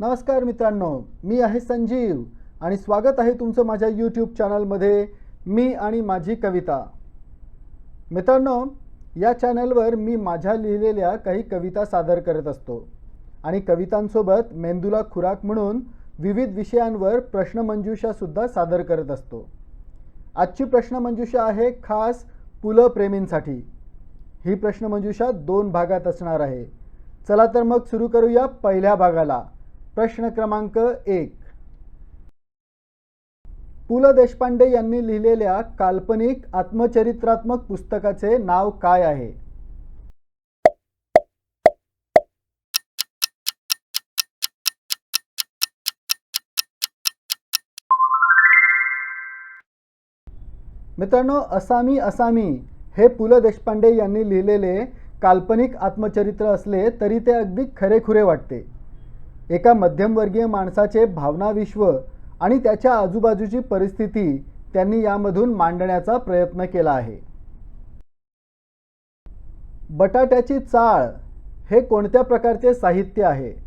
नमस्कार मित्रांनो मी आहे संजीव आणि स्वागत आहे तुमचं माझ्या यूट्यूब चॅनलमध्ये मी आणि माझी कविता. मित्रांनो या चॅनलवर मी माझ्या लिहिलेल्या काही कविता सादर करत असतो आणि कवितांसोबत मेंदूला खुराक म्हणून विविध विषयांवर प्रश्नमंजुषासुद्धा सादर करत असतो. आजची प्रश्नमंजुषा आहे खास पुलं प्रेमींसाठी. ही प्रश्नमंजुषा दोन भागात असणार आहे. चला तर मग सुरू करूया पहिल्या भागाला. प्रश्न क्रमांक एक. पु. ल. देशपांडे यांनी लिहिलेल्या काल्पनिक आत्मचरित्रात्मक पुस्तकाचे नाव काय आहे? मित्रांनो असामी असामी हे पु. ल. देशपांडे यांनी लिहिलेले काल्पनिक आत्मचरित्र असले तरी ते अगदी खरेखुरे वाटते. एका मध्यमवर्गीय माणसाचे भावनाविश्व आणि त्याच्या आजूबाजूची परिस्थिती त्यांनी यामधून मांडण्याचा प्रयत्न केला आहे. बटाट्याची चाळ हे कोणत्या प्रकारचे साहित्य आहे?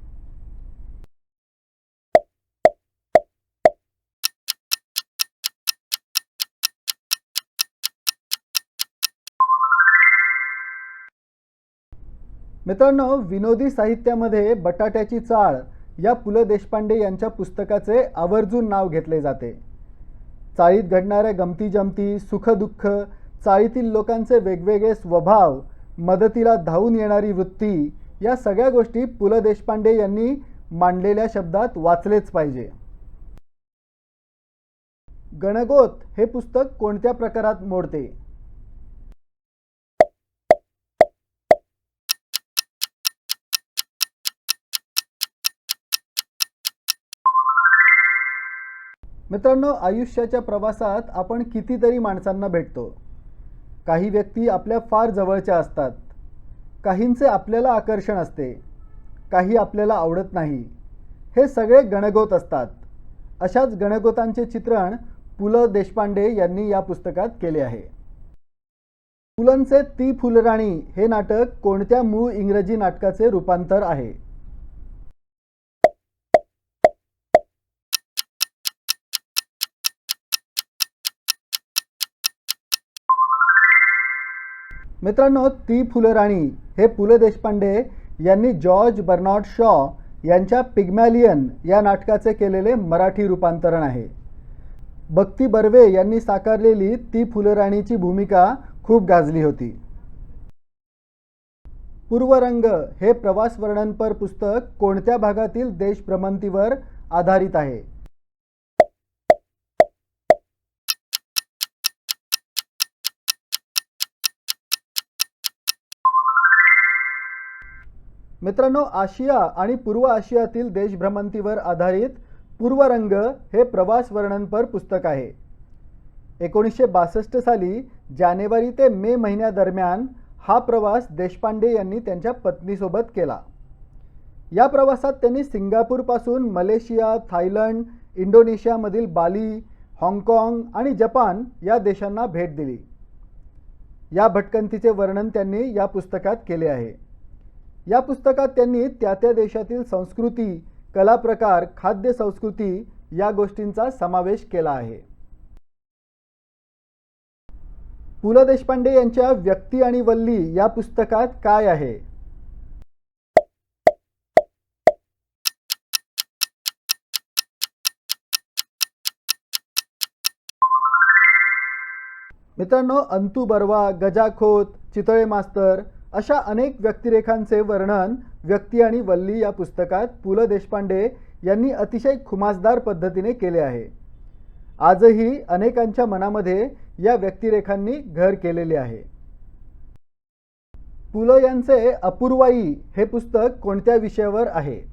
मित्रांनो विनोदी साहित्यामध्ये बटाट्याची चाळ या पु ल देशपांडे यांच्या पुस्तकाचे आवर्जून नाव घेतले जाते. चाळीत घडणाऱ्या गमती जमती सुखदुःख चाळीतील लोकांचे वेगवेगळे स्वभाव मदतीला धावून येणारी वृत्ती या सगळ्या गोष्टी पु ल देशपांडे यांनी मांडलेल्या शब्दात वाचलेच पाहिजे. गणगोत हे पुस्तक कोणत्या प्रकारात मोडते? मित्रांनो आयुष्याच्या प्रवासात आपण कितीतरी माणसांना भेटतो. काही व्यक्ती आपल्या फार जवळच्या असतात. काहींचे आपल्याला आकर्षण असते. काही आपल्याला आवडत नाही. हे सगळे गणगोत असतात. अशाच गणगोतांचे चित्रण पु ल देशपांडे यांनी या पुस्तकात केले आहे. पुलंचे ती फुलराणी हे नाटक कोणत्या मूळ इंग्रजी नाटकाचे रूपांतर आहे? मित्रांनो ती फुलराणी हे पु ल देशपांडे यांनी जॉर्ज बर्नॉड शॉ यांच्या पिग्मॅलियन या नाटकाचे केलेले मराठी रूपांतरण आहे. भक्ती बर्वे यांनी साकारलेली ती फुलराणीची भूमिका खूप गाजली होती. पूर्वरंग हे प्रवास वर्णनपर पुस्तक कोणत्या भागातील देशभ्रमंतीवर आधारित आहे? मित्रांनो आशिया आणि पूर्व आशियातील देशभ्रमंतीवर आधारित पूर्वरंग हे प्रवास वर्णनपर पुस्तक आहे. एकोणीसशे बासष्ट साली जानेवारी ते मे महिन्यादरम्यान हा प्रवास देशपांडे यांनी त्यांच्या पत्नीसोबत केला. या प्रवासात त्यांनी सिंगापूरपासून मलेशिया थायलंड इंडोनेशियामधील बाली हाँगकाँग आणि जपान या देशांना भेट दिली. या भटकंतीचे वर्णन त्यांनी या पुस्तकात केले आहे. या पुस्तकात त्यांनी त्या त्या देशातील संस्कृती कला प्रकार खाद्य संस्कृती या गोष्टींचा समावेश केला आहे. पु ल देशपांडे यांच्या व्यक्ती आणि वल्ली या पुस्तकात काय आहे? मित्रांनो अंतू बर्वा गजाखोत चितळे मास्तर अशा अनेक व्यक्तिरेखांचे वर्णन व्यक्ती आणि वल्ली या पुस्तकात पु. ल. देशपांडे यांनी अतिशय खुमासदार पद्धतीने केले आहे. आजही अनेकांच्या मनामध्ये या व्यक्तिरेखांनी घर केलेले आहे. पु. ल. यांचे अपूर्वाई हे पुस्तक कोणत्या विषयावर आहे?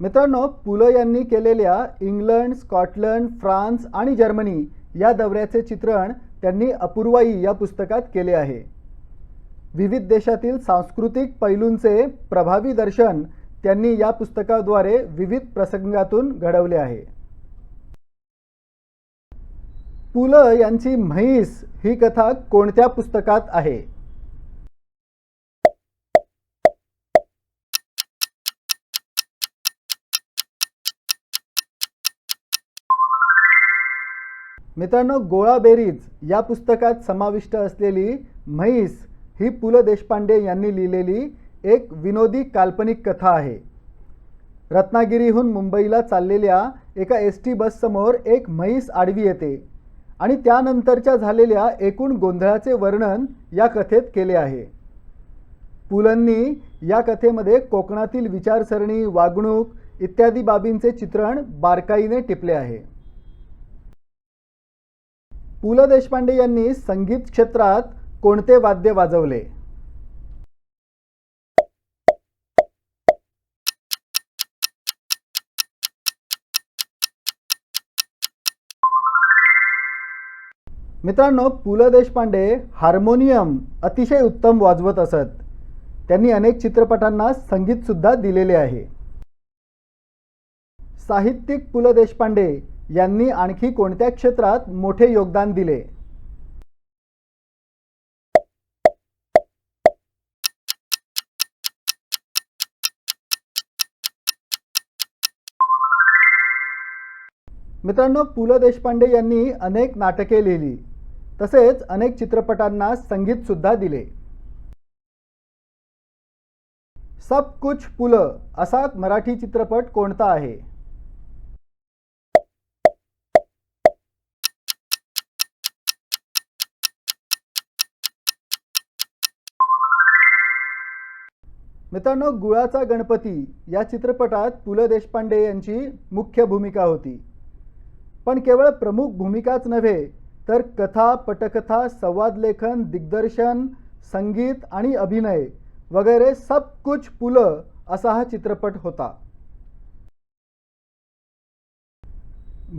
मित्रांनो पुलं यांनी केलेल्या इंग्लंड स्कॉटलंड फ्रान्स आणि जर्मनी या दौऱ्याचे चित्रण त्यांनी अपूर्वाई या पुस्तकात केले आहे. विविध देशातील सांस्कृतिक पैलूंचे प्रभावी दर्शन त्यांनी या पुस्तकाद्वारे विविध प्रसंगातून घडवले आहे. पु ल यांची म्हैस ही कथा कोणत्या पुस्तकात आहे? मित्रांनो गोळा बेरीज या पुस्तकात समाविष्ट असलेली म्हैस ही पु ल देशपांडे यांनी लिहिलेली एक विनोदी काल्पनिक कथा आहे. रत्नागिरीहून मुंबईला चाललेल्या एका एस टी बससमोर एक म्हैस आडवी येते आणि त्यानंतरच्या झालेल्या एकूण गोंधळाचे वर्णन या कथेत केले आहे. पुलंनी या कथेमध्ये कोकणातील विचारसरणी वागणूक इत्यादी बाबींचे चित्रण बारकाईने टिपले आहे. पु ल देशपांडे यांनी संगीत क्षेत्रात कोणते वाद्य वाजवले? मित्रांनो पु ल देशपांडे हार्मोनियम अतिशय उत्तम वाजवत असत. त्यांनी अनेक चित्रपटांना संगीतसुद्धा दिलेले आहे. साहित्यिक पु ल देशपांडे यांनी आणखी कोणत्या क्षेत्रात मोठे योगदान दिले? मित्रांनो पु ल देशपांडे यांनी अनेक नाटके लिहिली. तसेच अनेक चित्रपटांना संगीतसुद्धा दिले. सब कुछ पुल असा मराठी चित्रपट कोणता आहे? मित्रांनो गुळाचा गणपती या चित्रपटात पु ल देशपांडे यांची मुख्य भूमिका होती. पण केवळ प्रमुख भूमिकाच नव्हे तर कथा पटकथा संवाद लेखन दिग्दर्शन संगीत आणि अभिनय वगैरे सब कुछ पुल असा हा चित्रपट होता.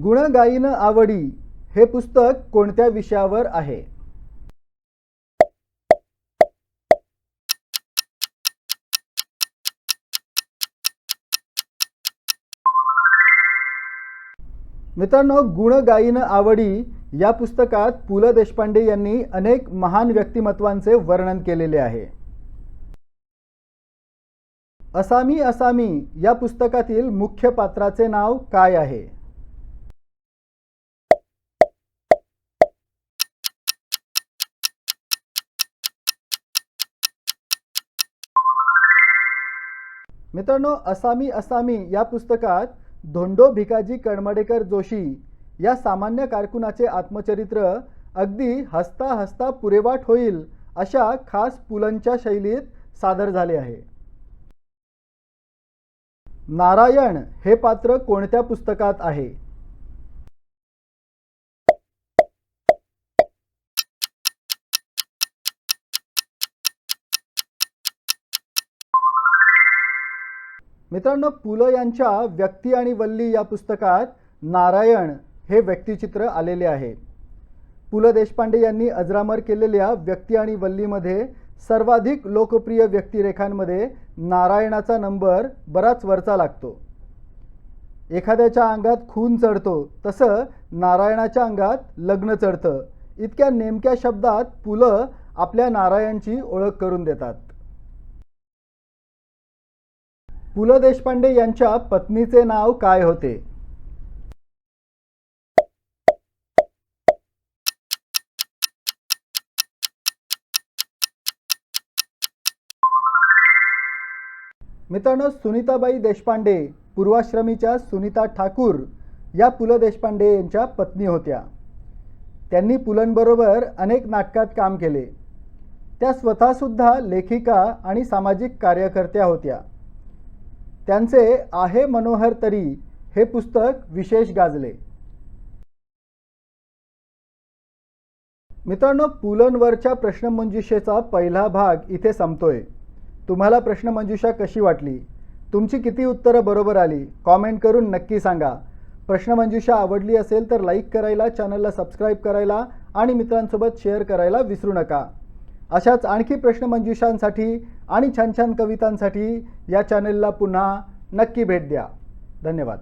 गुणगायीन आवडी हे पुस्तक कोणत्या विषयावर आहे? मित्रांनो गुणगायीन आवडी या पुस्तकात पु ल देशपांडे यांनी अनेक महान व्यक्तिमत्वांचे वर्णन केलेले आहे. असामी असामी या पुस्तकातील मुख्य पात्राचे नाव काय आहे? मित्रांनो असामी असामी या पुस्तकात धोंडो भिकाजी कणमडेकर जोशी या सामान्य कारकुनाचे आत्मचरित्र अगदी हसता हसता पुरेवाट होईल अशा खास पुलंच्या शैलीत सादर झाले आहे. नारायण हे पात्र कोणत्या पुस्तकात आहे? मित्रांनो पु ल यांच्या व्यक्ती आणि वल्ली या पुस्तकात नारायण हे व्यक्तिचित्र आलेले आहे. पु ल देशपांडे यांनी अजरामर केलेल्या व्यक्ती आणि वल्लीमध्ये सर्वाधिक लोकप्रिय व्यक्तिरेखांमध्ये नारायणाचा नंबर बराच वरचा लागतो. एखाद्याच्या अंगात खून चढतो तसं नारायणाच्या अंगात लग्न चढतं. इतक्या नेमक्या शब्दात पु आपल्या नारायणची ओळख करून देतात. पु ल देशपांडे यांच्या पत्नीचे नाव काय होते? मित्रांनो सुनीताबाई देशपांडे पूर्वाश्रमीच्या सुनीता ठाकूर या पु ल देशपांडे यांच्या पत्नी होत्या. त्यांनी पुलंबरोबर अनेक नाटकात काम केले. त्या स्वतःसुद्धा लेखिका आणि सामाजिक कार्यकर्त्या होत्या. त्यांचे आहे मनोहर तरी हे पुस्तक विशेष गाजले. मित्रांनो पुलंवरच्या प्रश्नमंजुषेचा पहिला भाग इथे संपतोय. तुम्हाला प्रश्नमंजुषा कशी वाटली? तुमची किती उत्तरं बरोबर आली? कॉमेंट करून नक्की सांगा. प्रश्नमंजुषा आवडली असेल तर लाईक करायला चॅनलला सबस्क्राईब करायला आणि मित्रांसोबत शेअर करायला विसरू नका. अशाच आणखी प्रश्नमंजुषांसाठी आणि छान छान कवितांसाठी या चॅनलला पुन्हा नक्की भेट द्या. धन्यवाद.